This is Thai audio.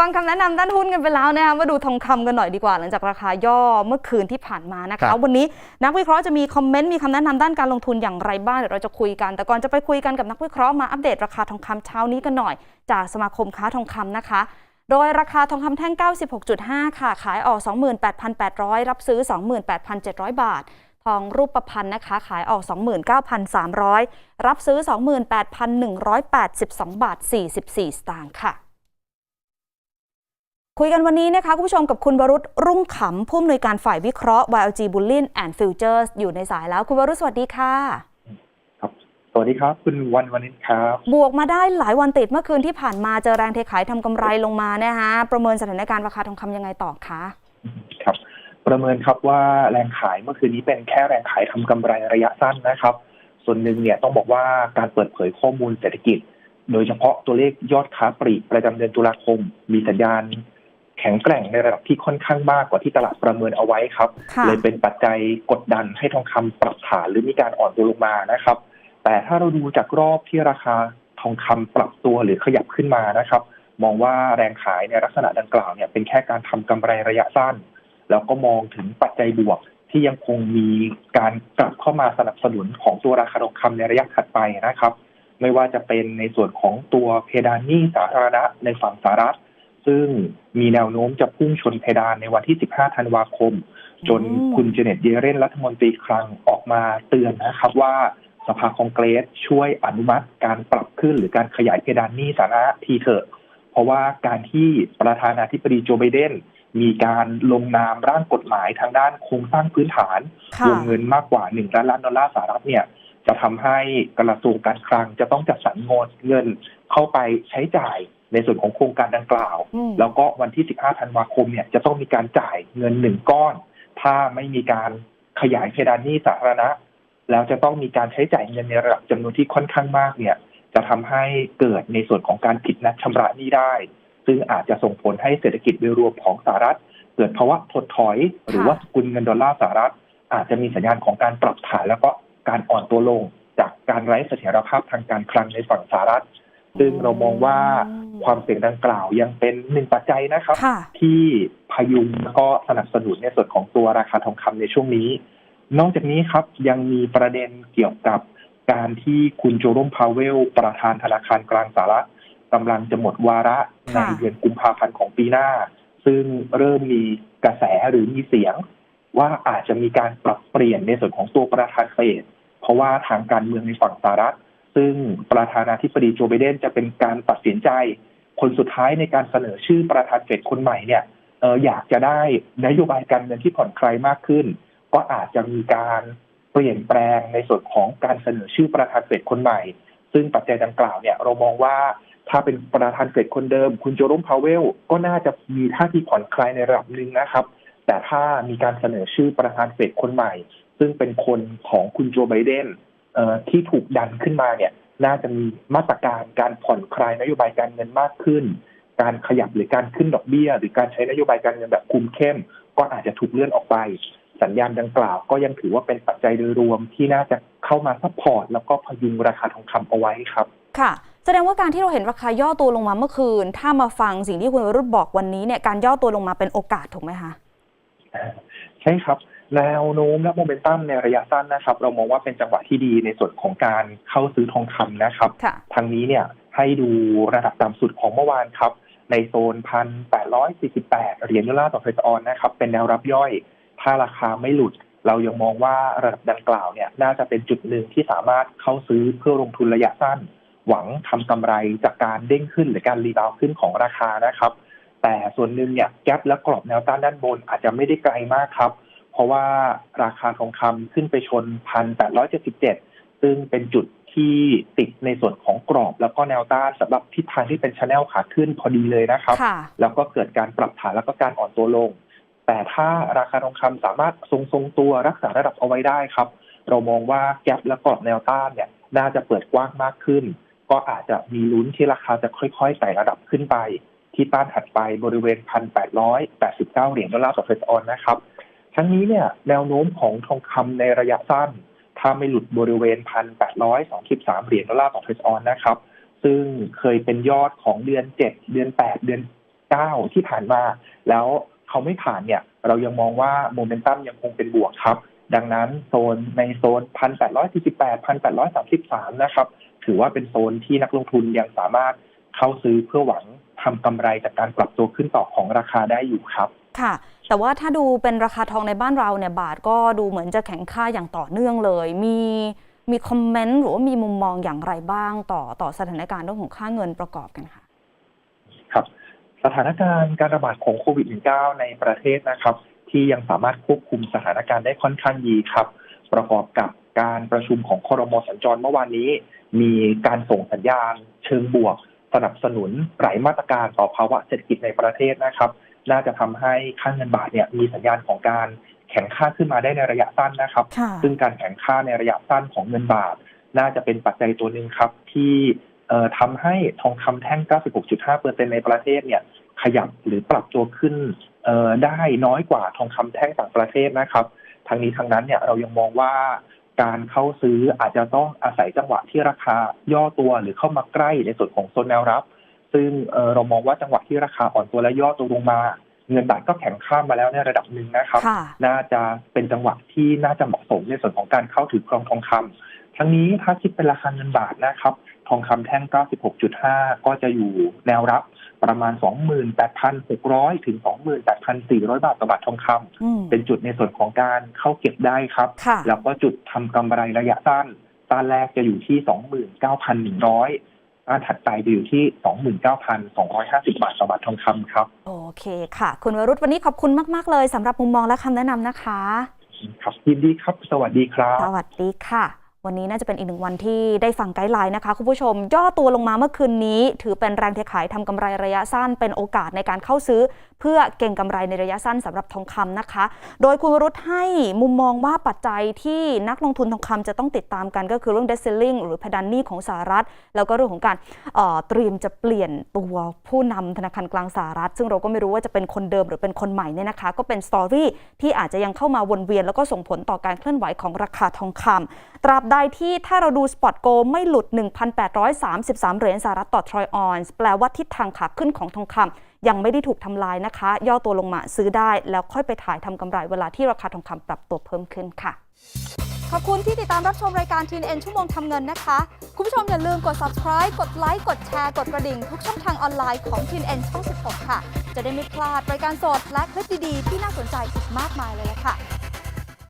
ฟังคำแนะนำด้านหุ้นกันไปแล้วนะคะมาดูทองคำกันหน่อยดีกว่า หลังจากราคาย่อเมื่อคืนที่ผ่านมานะครัคะบวันนี้นักวิเคราะห์จะมีคอมเมนต์มีคำแนะนำด้านการลงทุนอย่างไรบ้างเดี๋ยวเราจะคุยกัน แต่ก่อนจะไปคุยกันกับนักวิเคราะห์มาอัปเดตราคาทองคำเช้านี้กันหน่อย จากสมาคมค้าทองคำนะคะ โดยราคาทองคำแท่ง 96.5 ค่ะ ขายออก 28,800 รับซื้อ 28,700 บาททองรูปประพันธ์นะคะขายออก 29,300 รับซื้อ 28,182 บาท 44 สตางค์ค่ะ คุยกันวันนี้นะคะ คุณผู้ชมกับคุณวรุษรุ่งขำผู้อำนวยการฝ่ายวิเคราะห์ YLG Bullion and Futures อยู่ในสายแล้ว คุณวรุษสวัสดีค่ะ ครับ สวัสดีครับ คุณวันวันนี้ครับ บวกมาได้หลายวันติดเมื่อคืนที่ผ่านมาเจอแรงเทขายทำกำไรลงมานะคะประเมินสถานการณ์ราคาทองคำยังไงต่อคะ ครับ ประเมินครับว่าแรงขายเมื่อคืนนี้เป็นแค่แรงขายทำกำไรระยะสั้นนะครับ ส่วนหนึ่งเนี่ยต้องบอกว่าการเปิดเผยข้อมูลเศรษฐกิจ โดยเฉพาะตัวเลขยอดค้าปลีกประจำเดือนตุลาคม มีสัญญาณแข็งแกร่งในระดับที่ค่อนข้างมากกว่าที่ตลาดประเมินเอาไว้ครับค่ะเลยเป็นปัจจัยกดดันให้ทองคำปรับฐานหรือมีการอ่อนตัวลงมานะครับ แต่ถ้าเราดูจากรอบที่ราคาทองคำปรับตัวหรือขยับขึ้นมานะครับ มองว่าแรงขายในลักษณะดังกล่าวเนี่ยเป็นแค่การทำกำไรระยะสั้น แล้วก็มองถึงปัจจัยบวกที่ยังคงมีการกลับเข้ามาสนับสนุนของตัวราคาทองคำในระยะถัดไปนะครับ ไม่ว่าจะเป็นในส่วนของตัวเพดานหนี้สาธารณะในฝั่งสหรัฐ ซึ่งมีแนวโน้มจะพุ่งชนเพดานในวันที่ 15 ธันวาคม จนอืมคุณเจเน็ตเยเรนรัฐมนตรีคลังออกมาเตือนนะครับว่าสภาคองเกรสช่วยอนุมัติการปรับขึ้นหรือการขยายเพดานหนี้สาธารณะทีเถอะ เพราะว่าการที่ประธานาธิบดีโจไบเดนมีการลงนามร่างกฎหมายทางด้านโครงสร้างพื้นฐานค่ะวงเงินมากกว่า1ล้านล้านดอลลาร์สหรัฐเนี่ย จะทำให้กระทรวงการคลังจะต้องจัดสรรงนเงินเข้าไปใช้จ่าย ในส่วนของโครงการดังกล่าวอืมแล้วก็วันที่ 15 ธันวาคมเนี่ยจะต้องมีการจ่ายเงินหนึ่งก้อน ถ้าไม่มีการขยายเพดานหนี้สาธารณะ แล้วจะต้องมีการใช้จ่ายเงินในระดับจำนวนที่ค่อนข้างมากเนี่ย จะทำให้เกิดในส่วนของการผิดนัดชำระหนี้ได้ ซึ่งอาจจะส่งผลให้เศรษฐกิจโดยรวมของสหรัฐ เกิดภาวะถดถอย หรือว่าสกุลเงินดอลลาร์สหรัฐ อาจจะมีสัญญาณของการปรับฐานแล้วก็การอ่อนตัวลง จากการไร้เสถียรภาพทางการคลังในฝั่งสหรัฐ ซึ่งเรามองว่าความเสี่ยงดังกล่าวยังเป็นหนึ่งปัจจัยนะครับค่ะที่พยุงแล้วก็สนับสนุนในส่วนของตัวราคาทองคำในช่วงนี้ นอกจากนี้ครับยังมีประเด็นเกี่ยวกับการที่คุณโจโรมพาเวล ประธานธนาคารกลางสหรัฐกำลังจะหมดวาระในค่ะเดือนกุมภาพันธ์ของปีหน้า ซึ่งเริ่มมีกระแสหรือมีเสียง ว่าอาจจะมีการปรับเปลี่ยนในส่วนของตัวประธานเฟดเพราะว่าทางการเมืองในฝั่งสหรัฐ ซึ่งประธานาธิบดีโจไบเดนจะเป็นการตัดสินใจ คนสุดท้ายในการเสนอชื่อประธานเฟดคนใหม่เนี่ยเอออยากจะได้นโยบายการเงินที่ผ่อนคลายมากขึ้น ก็อาจจะมีการเปลี่ยนแปลงในส่วนของการเสนอชื่อประธานเฟดคนใหม่ ซึ่งปัจจัยดังกล่าวเนี่ยเรามองว่าถ้าเป็นประธานเฟดคนเดิม คุณโจโรมพาวเวล ก็น่าจะมีท่าทีผ่อนคลายในระดับหนึ่งนะครับ แต่ถ้ามีการเสนอชื่อประธานเฟดคนใหม่ ซึ่งเป็นคนของคุณโจไบเดน ที่ถูกดันขึ้นมาเนี่ย น่าจะมีมาตรการการผ่อนคลายนโยบายการเงินมากขึ้น การขยับหรือการขึ้นดอกเบี้ย หรือการใช้นโยบายการเงินแบบคุมเข้ม ก็อาจจะถูกเลื่อนออกไป สัญญาณดังกล่าวก็ยังถือว่าเป็นปัจจัยโดยรวมที่น่าจะเข้ามาซัพพอร์ตแล้วก็พยุงราคาทองคำเอาไว้ครับ ค่ะแสดงว่าการที่เราเห็นราคาย่อตัวลงมาเมื่อคืน ถ้ามาฟังสิ่งที่คุณวรุษบอกวันนี้เนี่ยการย่อตัวลงมาเป็นโอกาสถูกไหมคะ ใช่ครับ แนวโน้มและโมเมนตัมในระยะสั้นนะครับ เรามองว่าเป็นจังหวะที่ดีในส่วนของการเข้าซื้อทองคำนะครับค่ะทางนี้เนี่ยให้ดูระดับต่ำสุดของเมื่อวานครับ ในโซนพันแปดร้อยสี่สิบแปดเหรียญดอลลาร์ต่อเทรดออนนะครับ เป็นแนวรับย่อย ถ้าราคาไม่หลุด เรายังมองว่าระดับดังกล่าวเนี่ยน่าจะเป็นจุดหนึ่งที่สามารถเข้าซื้อเพื่อลงทุนระยะสั้น หวังทำกำไรจากการเด้งขึ้นหรือการรีบาวด์ขึ้นของราคานะครับ แต่ส่วนหนึ่งเนี่ยแกลบและกรอบแนวต้านด้านบนอาจจะไม่ได้ไกลมากครับ เพราะว่าราคาทองคำขึ้นไปชนพันแปดร้อยเจ็ดสิบเจ็ดซึ่งเป็นจุดที่ติดในส่วนของกรอบ แล้วก็แนวต้านสำหรับทิศทางที่เป็นชแนลขาขึ้นพอดีเลยนะครับค่ะแล้วก็เกิดการปรับฐานแล้วก็การอ่อนตัวลง แต่ถ้าราคาทองคำสามารถทรงทรงๆตัวรักษาระดับเอาไว้ได้ครับ เรามองว่าแกลบและกรอบแนวต้านเนี่ยน่าจะเปิดกว้างมากขึ้น ก็อาจจะมีลุ้นที่ราคาจะค่อยๆไต่ระดับขึ้นไป ที่ต้านถัดไปบริเวณ 1,889 เหรียญดอลลาร์ต่อเทรดออนนะครับ ทั้งนี้เนี่ยแนวโน้มของทองคำในระยะสั้น ถ้าไม่หลุดบริเวณ1,823เหรียญดอลลาร์ต่อเทรดออนนะครับ ซึ่งเคยเป็นยอดของเดือน7เดือน8เดือน1,809ที่ผ่านมา แล้วเขาไม่ผ่านเนี่ย เรายังมองว่าโมเมนตัมยังคงเป็นบวกครับ ดังนั้นโซนในโซน1,848 1,833นะครับ ถือว่าเป็นโซนที่นักลงทุนยังสามารถเข้าซื้อเพื่อหวังทำกำไรจากการปรับตัวขึ้นต่อของราคาได้อยู่ครับ ค่ะ แต่ว่าถ้าดูเป็นราคาทองในบ้านเราเนี่ยบาทก็ดูเหมือนจะแข็งค่าอย่างต่อเนื่องเลย มีมีคอมเมนต์หรือว่ามีมุมมองอย่างไรบ้างต่อต่อสถานการณ์เรื่องของค่าเงินประกอบกันค่ะ ครับ สถานการณ์การระบาดของโควิด -19 ในประเทศนะครับ ที่ยังสามารถควบคุมสถานการณ์ได้ค่อนข้างดีครับ ประกอบกับการประชุมของคอรมอสัญจรเมื่อวานนี้ มีการส่งสัญญาณ เชิงบวก สนับสนุนหลายมาตรการต่อภาวะเศรษฐกิจในประเทศนะครับ น่าจะทำให้ค่าเงินบาทเนี่ยมีสัญญาณของการแข็งค่าขึ้นมาได้ในระยะสั้นนะครับค่ะซึ่งการแข่งค่าในระยะสั้นของเงินบาท น่าจะเป็นปัจจัยตัวหนึ่งครับ ที่เอ่อทำให้ทองคำแท่ง 96.5%ในประเทศเนี่ยขยับหรือปรับตัวขึ้นเอ่อได้น้อยกว่าทองคำแท่งต่างประเทศนะครับ ทางนี้ทางนั้นเนี่ยเรายังมองว่าการเข้าซื้ออาจจะต้องอาศัยจังหวะที่ราคาย่อตัวหรือเข้ามาใกล้ในส่วนของโซนแนวรับ ซึ่งเอ่อเรามองว่าจังหวะที่ราคาอ่อนตัวและย่อตัวลงมา เงินบาทก็แข็งค่ามาแล้วในระดับหนึ่งนะครับค่ะน่าจะเป็นจังหวะที่น่าจะเหมาะสมในส่วนของการเข้าถือครองทองคำทั้งนี้ถ้าคิดเป็นราคาเงินบาทนะครับ ทองคำแท่ง 96.5 ก็จะอยู่แนวรับประมาณ 28,600 ถึง 28,400 บาทต่อบาททองคำอืมเป็นจุดในส่วนของการเข้าเก็บได้ครับค่ะแล้วก็จุดทำกำไรระยะสั้นต้านแรกจะอยู่ที่ 29,100 ต้านถัดไปจะอยู่ที่ 29,250 บาทต่อบาททองคำครับ โอเคค่ะ คุณวรุษวันนี้ขอบคุณมาก ๆ เลยสำหรับมุมมองและคำแนะนำนะคะ ครับยินดีครับ สวัสดีครับ สวัสดีค่ะ วันนี้น่าจะเป็นอีกหนึ่งวันที่ได้ฟังไกด์ไลน์นะคะ คุณผู้ชม ย่อตัวลงมาเมื่อคืนนี้ ถือเป็นแรงเทขายทำกำไรระยะสั้นเป็นโอกาสในการเข้าซื้อเพื่อเก่งกำไรในระยะสั้นสำหรับทองคำนะคะ โดยคุณวรุษให้มุมมองว่าปัจจัยที่นักลงทุนทองคำจะต้องติดตามกันก็คือเรื่อง debt ceiling หรือพดานนี้ของสหรัฐ แล้วก็เรื่องของการเตรียมจะเปลี่ยนตัวผู้นำธนาคารกลางสหรัฐ ซึ่งเราก็ไม่รู้ว่าจะเป็นคนเดิมหรือเป็นคนใหม่เนี่ยนะคะ ก็เป็นสตอรี่ที่อาจจะยังเข้ามาวนเวียน แล้วก็ส่งผลต่อการเคลื่อนไหวของราคาทองคำตราบใดที่ถ้าเราดูสปอตโกไม่หลุด 1,833 เหรียญสหรัฐต่อทรอยออนซ์แปลว่าทิศทางขาขึ้นของทองคำยังไม่ได้ถูกทำลายนะคะ ย่อตัวลงมาซื้อได้ แล้วค่อยไปถ่ายทำกำไรเวลาที่ราคาทองคำปรับตัวเพิ่มขึ้นค่ะ ขอบคุณที่ติดตามรับชมรายการทีนเอ็นชั่วโมงทำเงินนะคะ คุณผู้ชมอย่าลืมกด subscribe กดไลค์กดแชร์กดกระดิ่ง ทุกช่องทางออนไลน์ของทีนเอ็นช่อง 16 ค่ะ จะได้ไม่พลาดรายการสดและคลิปดีๆที่น่าสนใจอีกมากมายเลยละค่ะ